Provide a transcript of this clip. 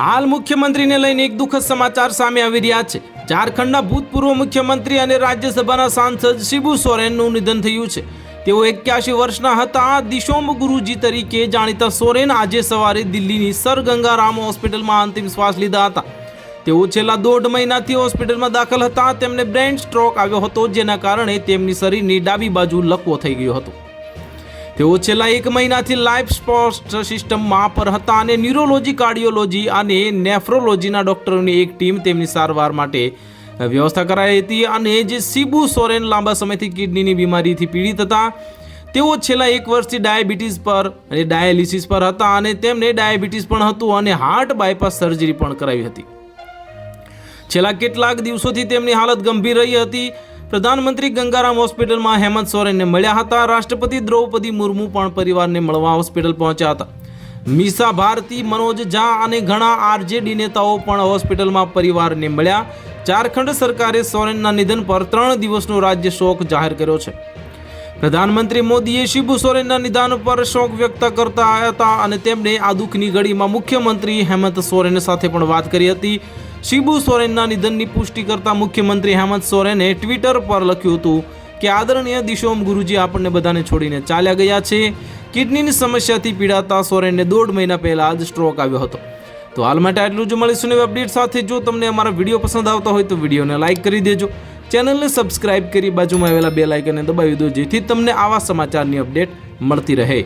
હાલ મુખ્યમંત્રીને લઈને એક દુઃખદ સમાચાર સામે આવી રહ્યા છે. ઝારખંડના ભૂતપૂર્વ મુખ્યમંત્રી અને રાજ્યસભાના સાંસદ શિબુ સોરેનનું નિધન થયું છે. તેઓ એક્યાસી વર્ષના હતા. દિશોમ ગુરુજી તરીકે જાણીતા સોરેન આજે સવારે દિલ્હીની સર ગંગારામ હોસ્પિટલમાં અંતિમ શ્વાસ લીધા હતા. તેઓ છેલ્લા દોઢ મહિનાથી હોસ્પિટલમાં દાખલ હતા. તેમને બ્રેન સ્ટ્રોક આવ્યો હતો, જેના કારણે તેમની શરીરની ડાબી બાજુ લકવો થઈ ગયો હતો. તેઓ છેલ્લા એક મહિનાથી લાઈફ સ્પોર્ટ સિસ્ટમમાં પર હતા અને ન્યુરોલોજી, કાર્ડિયોલોજી અને નેફ્રોલોજીના ડોક્ટરોની એક ટીમ તેમની સારવાર માટે વ્યવસ્થા કરાઈ હતી અને જે સિબુ સોરેન લાંબા સમયથી કિડનીની બીમારીથી પીડિત હતા. તેઓ છેલ્લા એક વર્ષથી ડાયાબિટીસ પર અને ડાયાલિસિસ પર હતા અને તેમને ડાયાબિટીસ પણ હતું અને હાર્ટ બાયપાસ સર્જરી પણ કરાવી હતી. છેલ્લા કેટલાક દિવસોથી તેમની હાલત ગંભીર રહી હતી. પ્રધાનમંત્રી ગંગારામ હોસ્પિટલમાં હેમંત સોરેનને મળ્યા હતા. રાષ્ટ્રપતિ દ્રૌપદી મુર્મુ પણ પરિવારને મળવા હોસ્પિટલ પહોંચ્યા હતા. મીસા ભારતી, મનોજ ઝા અને ઘણા આરજેડી નેતાઓ પણ હોસ્પિટલમાં પરિવારને મળ્યા. ઝારખંડ સરકારે સોરેનના નિધન પર ત્રણ દિવસનો રાજ્ય શોક જાહેર કર્યો છે. પ્રધાનમંત્રી મોદીએ શિબુ સોરેનના નિદાન પર શોક વ્યક્ત કરતા હતા અને તેમણે આ દુઃખની ઘડીમાં મુખ્યમંત્રી હેમંત સોરેન સાથે પણ વાત કરી હતી. શિબુ સોરેનના નિધનની પુષ્ટિ કરતા મુખ્યમંત્રી હેમંત સોરેને ટ્વિટર પર લખ્યું હતું કે આદરણીય દિશોમ ગુરુજી આપણને બધાને છોડીને ચાલ્યા ગયા છે. કિડનીની સમસ્યાથી પીડાતા સોરેનને દોઢ મહિના પહેલા જ સ્ટ્રોક આવ્યો હતો. તો હાલ માટે આટલું જ. મળીશું અપડેટ સાથે. જો તમને અમારા વીડિયો પસંદ આવતા હોય તો વિડીયોને લાઇક કરી દેજો. ચેનલને સબસ્ક્રાઇબ કરી બાજુમાં આવેલા બે લાઇકને દબાવી દો જેથી તમને આવા સમાચારની અપડેટ મળતી રહે.